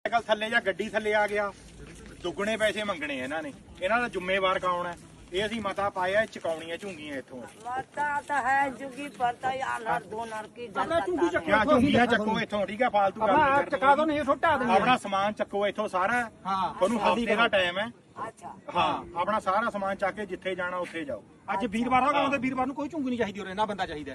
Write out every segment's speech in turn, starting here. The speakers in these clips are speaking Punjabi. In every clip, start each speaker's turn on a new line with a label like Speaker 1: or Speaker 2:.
Speaker 1: ਸਾਈਕਲ ਥੱਲੇ ਜਾਂ ਗੱਡੀ ਥੱਲੇ ਆ ਗਿਆ। ਦੁੱਗਣੇ ਪੈਸੇ ਮੰਗਣੇ ਇਹਨਾਂ ਨੇ। ਇਹਨਾਂ ਦਾ ਜ਼ਿੰਮੇਵਾਰ ਕੌਣ ਹੈ? ਇਹ ਅਸੀਂ ਮਤਾ ਪਾਇਆ ਚਕਾਉਣੀਆਂ ਝੁੰਗੀਆਂ ਇੱਥੋਂ।
Speaker 2: ਮਰਦਾ ਤਾਂ ਹੈ ਜੁਗੀ ਪਰਦਾ ਯਾਰ ਹਰ
Speaker 3: ਦੋ ਨਰਕੀ ਜਾਂਦਾ
Speaker 1: ਕਿਆ ਝੁੰਗੀਆਂ
Speaker 3: ਚੱਕੋ
Speaker 1: ਇੱਥੋਂ ਠੀਕ ਹੈ ਫਾਲਤੂ ਗੱਲ ਨਹੀਂ
Speaker 3: ਕਰਨੀ ਦੋ ਨਹੀਂ ਸੁੱਟਾ ਦੇ
Speaker 1: ਆਪਣਾ ਸਮਾਨ ਚੱਕੋ ਇੱਥੋਂ ਸਾਰਾ। ਤੁਹਾਨੂੰ ਹਫ਼ਤੇ ਦਾ ਟਾਈਮ ਹੈ।
Speaker 2: ਅੱਛਾ।
Speaker 1: ਹਾਂ ਆਪਣਾ ਸਾਰਾ ਸਮਾਨ ਚੱਕ ਕੇ ਜਿੱਥੇ ਜਾਣਾ ਉੱਥੇ ਜਾਓ।
Speaker 3: ਅੱਜ ਵੀਰਵਾਰ ਆ ਗਾਉਂਦੇ ਵੀਰਵਾਰ ਨੂੰ ਕੋਈ ਝੁੰਗੀ ਨਹੀਂ ਚਾਹੀਦੀ ਉਰੇ ਨਾ ਬੰਦਾ ਚਾਹੀਦਾ।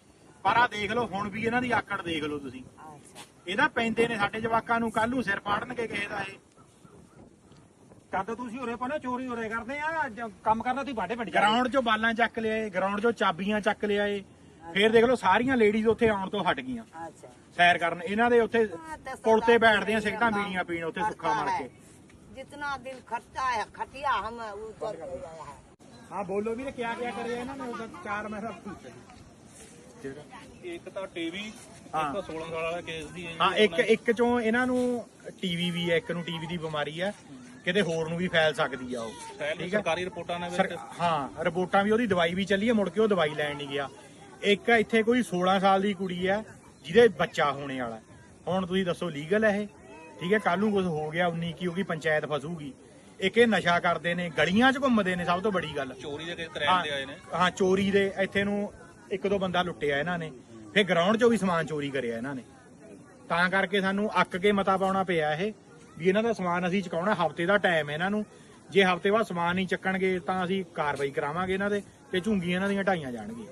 Speaker 1: ਪਰ ਆ ਦੇਖ ਲਓ ਹੁਣ ਵੀ ਇਹਨਾਂ ਦੀ ਆਕੜ ਦੇਖ ਲਓ ਤੁਸੀਂ। ਇਹਦਾ ਪੈਂਦੇ ਨੇ ਸਾਡੇ ਜਵਾਕਾਂ ਨੂੰ ਕੱਲ ਨੂੰ ਸਿਰ ਪਾੜਨਗੇ ਕਿਸੇ ਦਾ ਇਹ।
Speaker 3: ਕਦ ਤੁਸੀਂ ਉਰੇ ਪਾਣਾ ਚੋਰੀ ਉਰੇ ਕਰਦੇ ਆ ਕੰਮ ਕਰਨਾ ਤੁਸੀਂ ਬਾਡੇ ਪਿੰਡ
Speaker 1: ਗਰਾਊਂਡ 'ਚੋਂ ਬਾਲਾਂ ਚੱਕ ਲਿਆਏ ਗਰਾਊਂਡ 'ਚੋਂ ਚਾਬੀਆਂ ਚੱਕ ਲਿਆਏ। ਫੇਰ ਦੇਖ ਲਓ ਸਾਰੀਆਂ ਲੇਡੀਜ਼ ਉੱਥੇ ਆਉਣ ਤੋਂ ਹਟ ਗਈਆਂ।
Speaker 2: ਅੱਛਾ।
Speaker 1: ਸੈਰ ਕਰਨ ਇਹਨਾਂ ਦੇ ਉੱਥੇ ਪੁਲ ਬੈਠਦੇ ਆ ਸਿਗਟਾਂ ਬੀੜੀਆਂ ਪੀਣ ਉੱਥੇ ਸੁੱਖਾ ਮਾਰ ਕੇ।
Speaker 2: ਜਿੰਨਾ ਦਿਨ ਖਰਚਾ ਹੈ ਖਟਿਆ ਹਮ ਉਧਰ
Speaker 1: ਹਾਂ ਬੋਲੋ ਵੀ ਕਿਆ ਕਿਆ ਕਰਿਆ ਇਹਨਾਂ ਨੇ ਉਧਰ ਚਾਰ ਮੈਂ ਸਭ
Speaker 4: ਇੱਕ ਤਾਂ ਟੀਵੀ
Speaker 1: ਹਾਂ।
Speaker 4: ਇੱਕ 16 ਸਾਲ ਵਾਲਾ ਕੇਸ ਦੀ ਹੈ ਜੀ
Speaker 1: ਹਾਂ ਇੱਕ ਇੱਕ ਚੋਂ ਇਹਨਾਂ ਨੂੰ ਟੀਵੀ ਵੀ ਹੈ ਇੱਕ ਨੂੰ ਟੀਵੀ ਦੀ ਬਿਮਾਰੀ ਹੈ ਕਿਤੇ ਹੋਰ ਨੂੰ ਵੀ ਫੈਲ ਸਕਦੀ ਆ ਉਹ।
Speaker 4: ਸੈਲ
Speaker 1: ਠੀਕ ਹੈ?
Speaker 4: ਸਰਕਾਰੀ ਰਿਪੋਰਟਾਂ ਨੇ
Speaker 1: ਸਰ-
Speaker 4: ਵਿੱਚ।
Speaker 1: ਹਾਂ ਰਿਪੋਰਟਾਂ ਵੀ ਉਹਦੀ ਦਵਾਈ ਵੀ ਚੱਲੀ ਹੈ ਮੁੜ ਕੇ ਉਹ ਦਵਾਈ ਲੈਣ ਨਹੀਂ ਗਿਆ। ਇੱਕ ਇੱਥੇ ਕੋਈ 16 ਸਾਲ ਦੀ ਕੁੜੀ ਹੈ ਜਿਹਦੇ ਬੱਚਾ ਹੋਣੇ ਵਾਲਾ ਹੈ। ਹੁਣ ਤੁਸੀਂ ਦੱਸੋ ਲੀਗਲ ਹੈ ਇਹ? ਠੀਕ ਹੈ ਕੱਲ ਨੂੰ ਕੁਝ ਹੋ ਗਿਆ 19 ਕੀ ਹੋਗੀ ਪੰਚਾਇਤ ਫਸੂਗੀ। ਇੱਕ ਇਹ ਨਸ਼ਾ ਕਰਦੇ ਨੇ ਗਲੀਆਂ 'ਚ ਘੁੰਮਦੇ ਨੇ ਸਭ ਤੋਂ ਵੱਡੀ ਗੱਲ।
Speaker 4: ਚੋਰੀ ਦੇ ਕੇਸ ਕਰਾਏ ਦੇ ਆਏ ਨੇ।
Speaker 1: ਹਾਂ ਚੋਰੀ ਦੇ ਇੱਥੇ ਨੂੰ ਇੱਕ ਦੋ ਬੰਦਾ ਲੁੱਟਿਆ ਇਹਨਾਂ ਨੇ। ਫਿਰ ਗਰਾਊਂਡ 'ਚੋਂ ਵੀ ਸਮਾਨ ਚੋਰੀ ਕਰਿਆ ਇਹਨਾਂ ਨੇ। ਤਾਂ ਕਰਕੇ ਸਾਨੂੰ ਅੱਕ ਕੇ ਮਤਾ ਪਾਉਣਾ ਪਿਆ ਇਹ, ਵੀ ਇਹਨਾਂ ਦਾ ਸਮਾਨ ਅਸੀਂ ਚੁਕਾਉਣਾ, ਹਫ਼ਤੇ ਦਾ ਟਾਈਮ ਹੈ ਇਹਨਾਂ ਨੂੰ। ਜੇ ਹਫ਼ਤੇ ਬਾਅਦ ਸਮਾਨ ਨਹੀਂ ਚੱਕਣਗੇ ਤਾਂ ਅਸੀਂ ਕਾਰਵਾਈ ਕਰਾਵਾਂਗੇ ਇਹਨਾਂ ਦੇ ਤੇ ਝੁੰਗੀਆਂ ਇਹਨਾਂ ਦੀਆਂ ਢਾਈਆਂ ਜਾਣਗੀਆਂ।